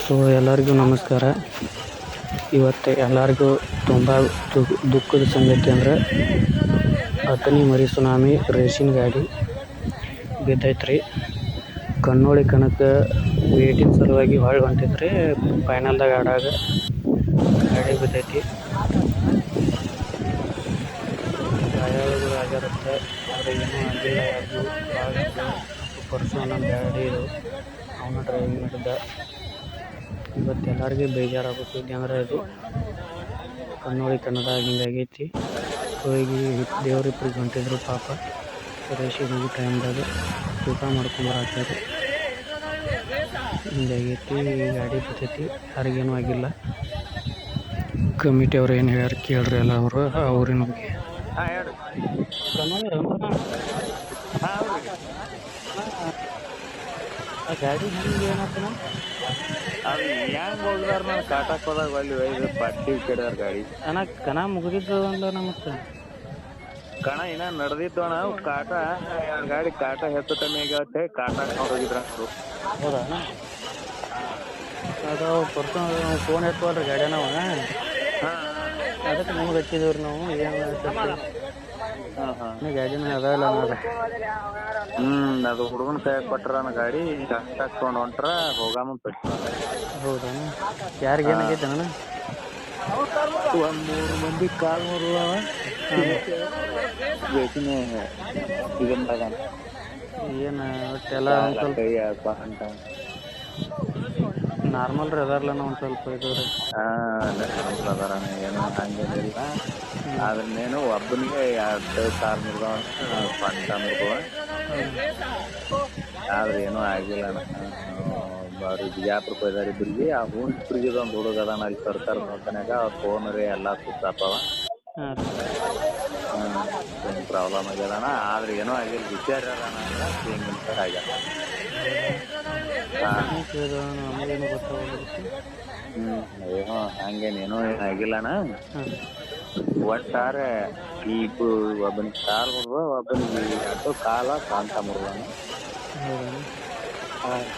So ಎಲ್ಲರಿಗೂ ನಮಸ್ಕಾರ. ಇವತ್ತು ಎಲ್ಲರಿಗೂ ತುಂಬ ದುಃಖದ ಸಂಗತಿ ಅಂದರೆ ಅಥನಿ ಮರಿ ಸುನಾಮಿ ರೇಸಿನ ಗಾಡಿ ಬಿದ್ದೈತ್ರಿ. ಕಣ್ಣೋಳಿ ಕಣಕ್ಕೆ ವೇಟಿನ ಸಲುವಾಗಿ ಹೊಳ್ಳಿ ಹೊಂಟಿದ್ರಿ ಫೈನಲ್ದಾಗ ಆಡಾಗ ಗಾಡಿ ಬಿದ್ದೈತಿ. ಆಗಿರುತ್ತೆ, ಆದರೆ ಏನೂ ಆಗಿಲ್ಲ. ಯಾರಿಗೂ ಭಾಳ ಪರ್ಸು ನಮ್ಮ ಗಾಡಿ ಅವನ ಡ್ರೈವಿಂಗ್ ಮಾಡಿದ್ದ ಇವತ್ತು ಎಲ್ಲರಿಗೂ ಬೇಜಾರಾಗುತ್ತೆ ಅಂದ್ರೆ ಇದು ಕಣ್ಣೋಳಿ ಕನ್ನಡ ಹಿಂಗಾಗೈತಿ ಹೋಗಿ ದೇವ್ರಿಬ್ರಿಗೆ ಹೊಂಟಿದ್ರು ಪಾಪ. ಸುರೇಶ್ ಹೋಗಿ ಟೈಮ್ದಾಗ ಊಟ ಮಾಡ್ಕೊಂಬರಾಕ್ತಾರೆ ಹಿಂಗಾಗೈತಿ ಗಾಡಿ ಬಿದ್ದೈತಿ, ಯಾರಿಗೇನೂ ಆಗಿಲ್ಲ. ಕಮಿಟಿ ಅವ್ರು ಏನು ಹೇಳ್ಯಾರ ಕೇಳ್ರಿ ಎಲ್ಲ ಅವರು ಅವ್ರಿನ ಬಗ್ಗೆ ಗಾಡಿ ಹೆಂಗೆ ಏನಾಗ್ತಾನೆ ಹೆಂಗ್ ಹೋಗ್ದಾರ ನಾನು ಕಾಟಾಕ್ ಹೋದಾಗ ಅಲ್ಲಿ ಒಯ್ದು ಪಟ್ಟಿ ಕೆಡ್ಯಾರ ಗಾಡಿ. ಅಣ್ಣ ಕಣ ಮುಗಿದಿದ್ದು ಒಂದು ನಮಸ್ತೆ ಕಣ ಇನ್ನ ನಡೆದಿತ್ತು ಅಣ್ಣ ಅವು ಕಾಟ ಎರಡ್ ಗಾಡಿ ಕಾಟ ಹೆಚ್ಚು ಕಮ್ಮಿ ಆಗತ್ತೆ ಕಾಟ ಹೋಗಿದ್ರ ಅವರು ಹೌದಾ ಅಣ್ಣ? ಅದು ಪರ್ಸನ್ ಫೋನ್ ಎತ್ತುವಲ್ರಿ ಗಾಡಿ ನಾವು ಹಾಂ. ಅದಕ್ಕೆ ನಿಮ್ಗೆ ರೀ ನಾವು ಏನು ಅದಲ್ಲ ಅನ್ನೋದು ಹ್ಮ್ ಅದು ಹುಡುಗನ ಕೈ ಕೊಟ್ರ ಗಾಡಿ ಕಷ್ಟ ತೊಗೊಂಡ್ ಹೊಂಟ್ರ ಹೋಗಾಮ ಪೆಟ್ಟು ಹೌದಾ? ಯಾರಿಗೆ ಏನಾಗೈತೆ ಅಣ್ಣ? ಒಂದ್ ಮೂರು ಮಂದಿ ಕಾಲ್ ಮುರಿದವ ಬೇಸಿನೇ ಇದನ್ನ ಏನು ಒಟ್ಟೆಲ್ಲ ಸ್ವಲ್ಪ ನಾರ್ಮಲ್ ರೀ ಅದಾರಲ್ಲ ಒಂದು ಸ್ವಲ್ಪ ಇದು ರೀ. ಅದಾರ ಏನು ಹಂಗೇನಿಲ್ಲ ಅದನ್ನೇನು ಒಬ್ಬನಿಗೆ ಎರಡು ಕಾರ್ ಮುರಿದವ ಪಂಟ ಮುರಿದವ ಆದ್ರೆ ಏನೂ ಆಗಿಲ್ಲ. ಅವ್ರು ಬಿಜಾಪುರಕ್ಕೆ ಹೋದಾರ ಇಬ್ಬರಿಗೆ ಆ ಹೂನ್ ಇಬ್ಬರಿಗೆ ಒಂದು ಹುಡುಗ ಅದಾನ ಅಲ್ಲಿ ಸರ್ಕಾರ ನೋಡ್ತಾನಾಗ ಅವ್ರ ಫೋನ್ ರೀ ಎಲ್ಲ ಸುತ್ತಾಪವ ಹಾಂ ಏನು ಪ್ರಾಬ್ಲಮ್ ಆಗ್ಯದಣ್ಣ ಆದ್ರೆ ಏನೋ ಆಗಿಲ್ಲ. ವಿಚಾರ ಆಗ್ಯದ ಹಾಂ. ಹ್ಞೂ ಏನೋ ಹಂಗೇನು ಏನೂ ಹಾಂ ಒಟ್ಟಾರೆ ಈ ಒಬ್ಬನಿಗೆ ಕಾಲ್ ಮುರಿದ ಒಬ್ಬನಿಗೆ ಅಡ್ಡು ಕಾಲ ಕಾಂತ ಮುರಿದಾನ. ಹೌದಾ?